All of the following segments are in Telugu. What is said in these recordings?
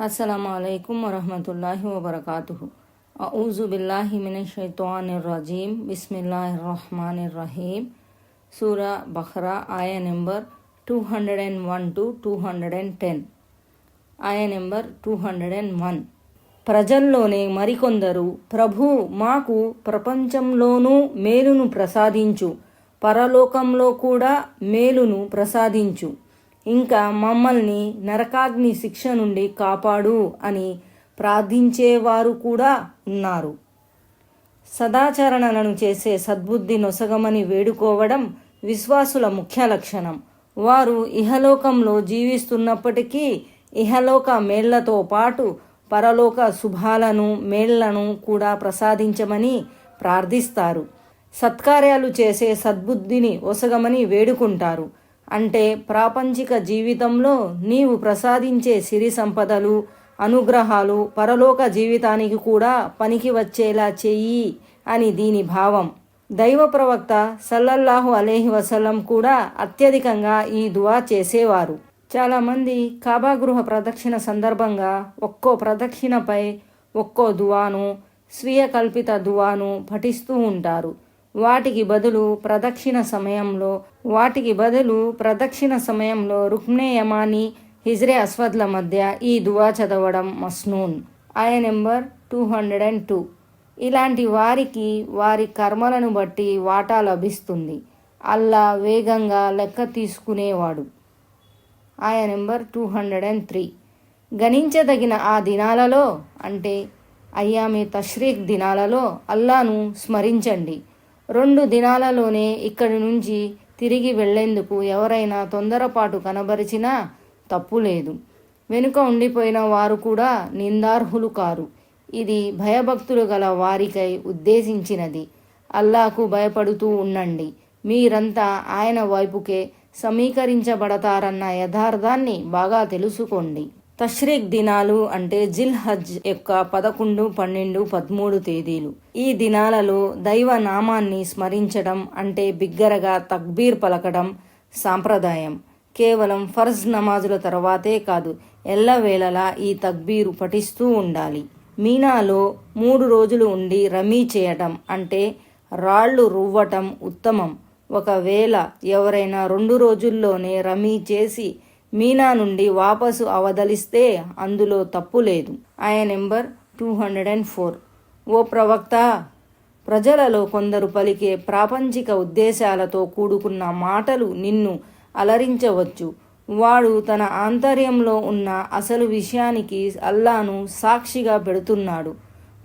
అస్సలం అయికం వరహమతుల్లాహి వబర్కాతు అఊజు బిల్లాహి రజీం బిస్మిల్లాహిర్ రహమాన్ రహీం సూరా బహ్రా ఆయ number two hundred and one to two hundred and ten. ఆయ number two hundred and one. ప్రజల్లోనే మరికొందరు ప్రభు మాకు ప్రపంచంలోనూ మేలును ప్రసాదించు. పరలోకంలో కూడా మేలును ప్రసాదించు. ఇంకా మమ్మల్ని నరకాగ్ని శిక్ష నుండి కాపాడు అని ప్రార్థించేవారు కూడా ఉన్నారు. సదాచరణలను చేసే సద్బుద్ధి నొసగమని వేడుకోవడం విశ్వాసుల ముఖ్య లక్షణం. వారు ఇహలోకంలో జీవిస్తున్నప్పటికీ ఇహలోక మేళ్ళతో పాటు పరలోక శుభాలను మేళ్ళను కూడా ప్రసాదించమని ప్రార్థిస్తారు. సత్కార్యాలు చేసే సద్బుద్ధిని ఒసగమని వేడుకుంటారు. అంటే ప్రాపంచిక జీవితంలో నీవు ప్రసాదించే సిరి సంపదలు అనుగ్రహాలు పరలోక జీవితానికి కూడా పనికి వచ్చేలా చెయ్యి అని దీని భావం. దైవ ప్రవక్త సల్లల్లాహు అలేహి వసల్లం కూడా అత్యధికంగా ఈ దువా చేసేవారు. చాలామంది కాబా గృహ ప్రదక్షిణ సందర్భంగా ఒక్కో ప్రదక్షిణపై ఒక్కో దువాను స్వీయ కల్పిత దువాను పఠిస్తూ ఉంటారు. వాటికి బదులు ప్రదక్షిణ సమయంలో వాటికి బదులు ప్రదక్షిణ సమయంలో రుక్నే యమాని హిజ్రే అస్వద్ల మధ్య ఈ దువా చదవడం మస్నూన్. ఆయ number two hundred and two. ఇలాంటి వారికి వారి కర్మలను బట్టి వాటా లభిస్తుంది. అల్లా వేగంగా లెక్క తీసుకునేవాడు. ఆయ number two hundred and three. గణించదగిన ఆ దినాలలో అంటే అయ్యామి తష్రీక్ దినాలలో అల్లాను స్మరించండి. రెండు దినాలలోనే ఇక్కడి నుంచి తిరిగి వెళ్ళేందుకు ఎవరైనా తొందరపాటు కనబరిచినా తప్పు లేదు. వెనుక ఉండిపోయిన వారు కూడా నిందార్హులు కారు. ఇది భయభక్తులు గల వారికై ఉద్దేశించినది. అల్లాకు భయపడుతూ ఉండండి. మీరంతా ఆయన వైపుకే సమీకరించబడతారన్న యథార్థాన్ని బాగా తెలుసుకోండి. తష్రీక్ దినాలు అంటే జిల్ హజ్ యొక్క పదకొండు పన్నెండు పదమూడు తేదీలు. ఈ దినాలలో దైవ నామాన్ని స్మరించడం అంటే బిగ్గరగా తక్బీర్ పలకడం సాంప్రదాయం. కేవలం ఫర్జ్ నమాజుల తర్వాతే కాదు ఎల్లవేళలా ఈ తక్బీరు పఠిస్తూ ఉండాలి. మీనాలో మూడు రోజులు ఉండి రమీ చేయటం అంటే రాళ్ళు రువ్వటం ఉత్తమం. ఒకవేళ ఎవరైనా రెండు రోజుల్లోనే రమీ చేసి మీనా నుండి వాపసు అవదలిస్తే అందులో తప్పు లేదు. ఆయన number two hundred and four. ఓ ప్రవక్త ప్రజలలో కొందరు పలికే ప్రాపంచిక ఉద్దేశాలతో కూడుకున్న మాటలు నిన్ను అలరించవచ్చు. వాడు తన ఆంతర్యంలో ఉన్న అసలు విషయానికి అల్లాను సాక్షిగా పెడుతున్నాడు.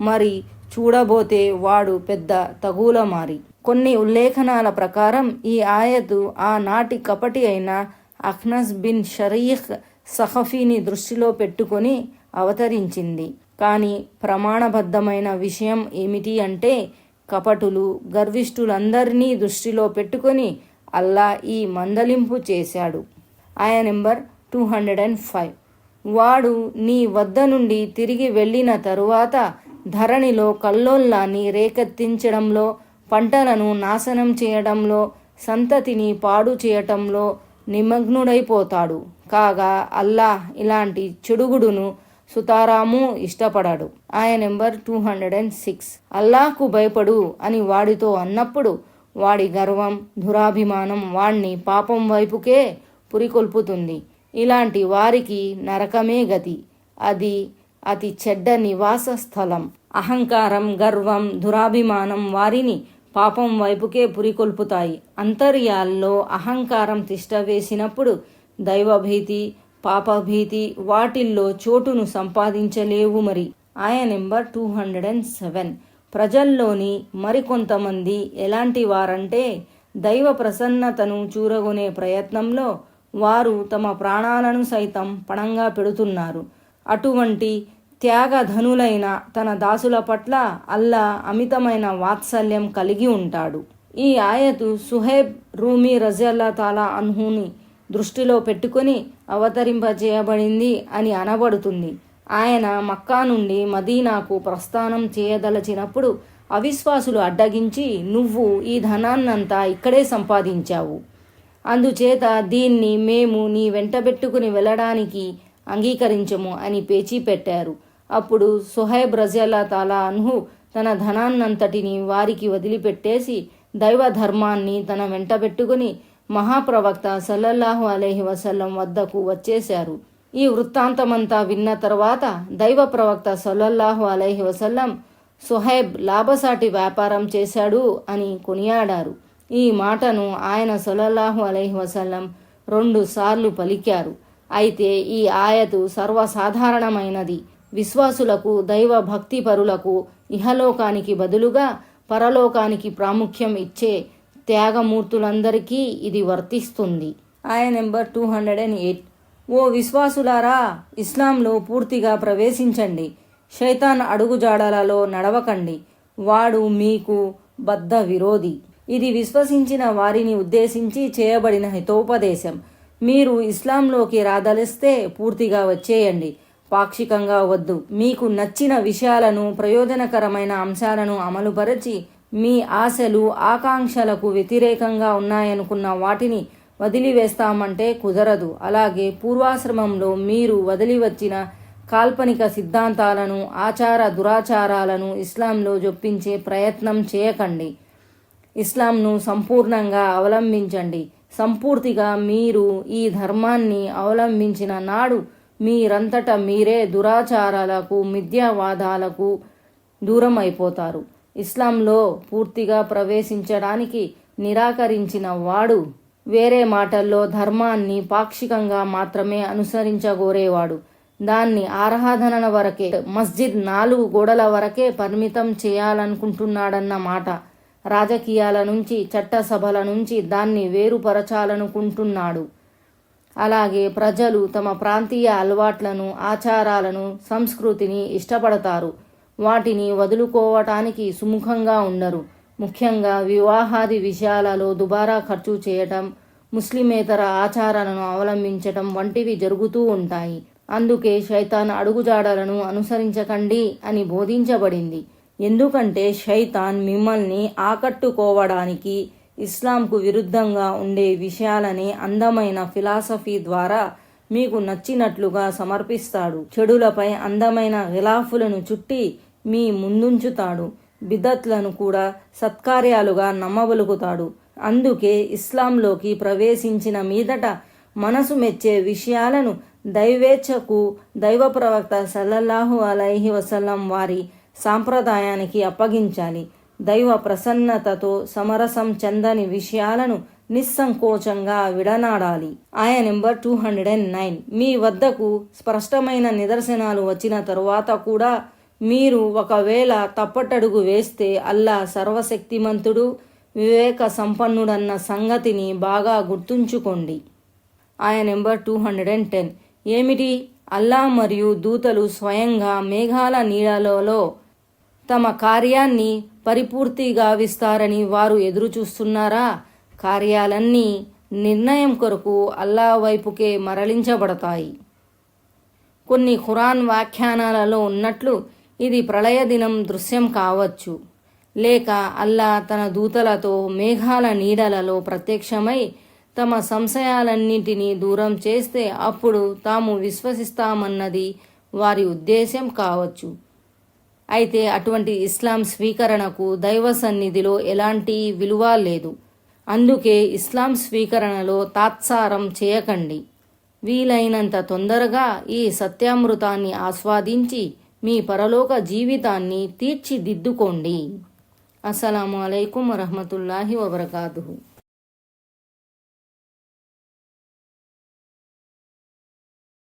మరి చూడబోతే వాడు పెద్ద తగులమారి. కొన్ని ఉల్లేఖనాల ప్రకారం ఈ ఆయతు ఆనాటి కపటి అయిన అఖ్నస్ బిన్ షరీఖ్ సహఫీని దృష్టిలో పెట్టుకొని అవతరించింది. కానీ ప్రమాణబద్ధమైన విషయం ఏమిటి అంటే కపటులు గర్విష్ఠులందరినీ దృష్టిలో పెట్టుకొని అల్లా ఈ మందలింపు చేశాడు. ఆయన number two hundred and five. వాడు నీ వద్ద నుండి తిరిగి వెళ్ళిన తరువాత ధరణిలో కల్లోల్లాన్ని రేకెత్తించడంలో పంటలను నాశనం చేయడంలో సంతతిని పాడు చేయటంలో నిమగ్నుడైపోతాడు. కాగా అల్లాహ్ ఇలాంటి చెడుగుడును సుతారాము ఇష్టపడాడు. ఆయన number two hundred and six. అల్లాహ్కు భయపడు అని వాడితో అన్నప్పుడు వాడి గర్వం దురాభిమానం వాణ్ణి పాపం వైపుకే పురికొల్పుతుంది. ఇలాంటి వారికి నరకమే గతి. అది అతి చెడ్డ నివాస స్థలం అహంకారం గర్వం దురాభిమానం వారిని పాపం వైపుకే పురికొల్పుతాయి అంతర్యాల్లో అహంకారం తిష్టవేసినప్పుడు దైవభీతి పాపభీతి వాటిల్లో చోటును సంపాదించలేవు మరి. ఆయన number two hundred and seven. ప్రజల్లోని మరికొంతమంది ఎలాంటి వారంటే దైవ ప్రసన్నతను చూరగొనే ప్రయత్నంలో వారు తమ ప్రాణాలను సైతం పణంగా పెడుతున్నారు. అటువంటి త్యాగధనులైన తన దాసుల పట్ల అల్లా అమితమైన వాత్సల్యం కలిగి ఉంటాడు. ఈ ఆయతు సుహేబ్ రూమి రజల్లా తాలా అన్హుని దృష్టిలో పెట్టుకుని అవతరింపజేయబడింది అని అనబడుతుంది. ఆయన మక్కా నుండి మదీనాకు ప్రస్థానం చేయదలచినప్పుడు అవిశ్వాసులు అడ్డగించి నువ్వు ఈ ధనాన్నంతా ఇక్కడే సంపాదించావు. అందుచేత దీన్ని మేము నీ వెంటబెట్టుకుని వెళ్ళడానికి అంగీకరించము అని పేచీ పెట్టారు. అప్పుడు సుహైబ్ రజల్లా తాలా అన్హు తన ధనాన్నంతటిని వారికి వదిలిపెట్టేసి దైవ ధర్మాన్ని తన వెంట పెట్టుకుని మహాప్రవక్త సల్లల్లాహు అలైహి వసల్లం వద్దకు వచ్చేశారు. ఈ వృత్తాంతమంతా విన్న తర్వాత దైవ ప్రవక్త సల్లల్లాహు అలైహి వసల్లం సుహైబ్ లాభసాటి వ్యాపారం చేశాడు అని కొనియాడారు. ఈ మాటను ఆయన సొలల్లాహు అలైహి వసల్లం రెండు సార్లు పలికారు. అయితే ఈ ఆయతు సర్వసాధారణమైనది. విశ్వాసులకు దైవ భక్తి పరులకు ఇహలోకానికి బదులుగా పరలోకానికి ప్రాముఖ్యం ఇచ్చే త్యాగమూర్తులందరికీ ఇది వర్తిస్తుంది. ఆయ number two hundred and eight. ఓ విశ్వాసులారా ఇస్లాంలో పూర్తిగా ప్రవేశించండి. శైతాన్ అడుగుజాడలలో నడవకండి. వాడు మీకు బద్ధ విరోధి ఇది విశ్వసించిన వారిని ఉద్దేశించి చేయబడిన హితోపదేశం. మీరు ఇస్లాంలోకి రాదలిస్తే పూర్తిగా వచ్చేయండి. పాక్షికంగా వద్దు. మీకు నచ్చిన విషయాలను ప్రయోజనకరమైన అంశాలను అమలుపరచి మీ ఆశలు ఆకాంక్షలకు వ్యతిరేకంగా ఉన్నాయనుకున్న వాటిని వదిలివేస్తామంటే కుదరదు. అలాగే పూర్వాశ్రమంలో మీరు వదిలివచ్చిన కాల్పనిక సిద్ధాంతాలను ఆచార దురాచారాలను ఇస్లాంలో జొప్పించే ప్రయత్నం చేయకండి. ఇస్లాంను సంపూర్ణంగా అవలంబించండి. సంపూర్తిగా మీరు ఈ ధర్మాన్ని అవలంబించిన నాడు మీరంతట మీరే దురాచారాలకు మిథ్యావాదాలకు దూరం అయిపోతారు ఇస్లాంలో పూర్తిగా ప్రవేశించడానికి నిరాకరించిన వాడు వేరే మాటల్లో ధర్మాన్ని పాక్షికంగా మాత్రమే అనుసరించగోరేవాడు. దాన్ని ఆరాధన వరకే మస్జిద్ నాలుగు గోడల వరకే పరిమితం చేయాలనుకుంటున్నాడన్న మాట రాజకీయాల నుంచి చట్టసభల నుంచి దాన్ని వేరుపరచాలనుకుంటున్నాడు. అలాగే ప్రజలు తమ ప్రాంతీయ అలవాట్లను ఆచారాలను సంస్కృతిని ఇష్టపడతారు. వాటిని వదులుకోవటానికి సుముఖంగా ఉండరు. ముఖ్యంగా వివాహాది విషయాలలో దుబారా ఖర్చు చేయటం ముస్లిమేతర ఆచారాలను అవలంబించటం వంటివి జరుగుతూ ఉంటాయి. అందుకే శైతాన్ అడుగుజాడలను అనుసరించకండి అని బోధించబడింది. ఎందుకంటే శైతాన్ మిమ్మల్ని ఆకట్టుకోవడానికి ఇస్లాంకు విరుద్ధంగా ఉండే విషయాలని అందమైన ఫిలాసఫీ ద్వారా మీకు నచ్చినట్లుగా సమర్పిస్తాడు. చెడులపై అందమైన గిలాఫులను చుట్టి మీ ముందుంచుతాడు. బిదత్లను కూడా సత్కార్యాలుగా నమ్మబలుకుతాడు. అందుకే ఇస్లాంలోకి ప్రవేశించిన మీదట మనసు మెచ్చే విషయాలను దైవేచ్ఛకు దైవ ప్రవక్త సల్లల్లాహు అలైహి వసల్లం వారి సాంప్రదాయానికి అప్పగించాలి. దైవ ప్రసన్నతతో సమరసం చెందని విషయాలను నిస్సంకోచంగా విడనాడాలి. ఆయ number two hundred and nine మీ వద్దకు స్పష్టమైన నిదర్శనాలు వచ్చిన తరువాత కూడా మీరు ఒకవేళ తప్పటడుగు వేస్తే అల్లా సర్వశక్తిమంతుడు వివేక సంపన్నుడన్న సంగతిని బాగా గుర్తుంచుకోండి. ఆయ number two hundred and ten ఏమిటి? అల్లా మరియు దూతలు స్వయంగా మేఘాల నీడలలో తమ కార్యాన్ని పరిపూర్తి గావిస్తారని వారు ఎదురుచూస్తున్నారా కార్యాలన్నీ నిర్ణయం కొరకు అల్లా వైపుకే మరలించబడతాయి. కొన్ని ఖురాన్ వ్యాఖ్యానాలలో ఉన్నట్లు ఇది ప్రళయ దినం దృశ్యం కావచ్చు. లేక అల్లా తన దూతలతో మేఘాల నీడలలో ప్రత్యక్షమై తమ సంశయాలన్నింటినీ దూరం చేస్తే అప్పుడు తాము విశ్వసిస్తామన్నది వారి ఉద్దేశం కావచ్చు. అయితే అటువంటి ఇస్లాం స్వీకరణకు దైవ సన్నిధిలో ఎలాంటి విలువ లేదు. అందుకే ఇస్లాం స్వీకరణలో తాత్సారం చేయకండి. వీలైనంత తొందరగా ఈ సత్యామృతాన్ని ఆస్వాదించి మీ పరలోక జీవితాన్ని తీర్చిదిద్దుకోండి. అస్సలం అయికం వరహమతుల్లాహి వబర్కాతుహు.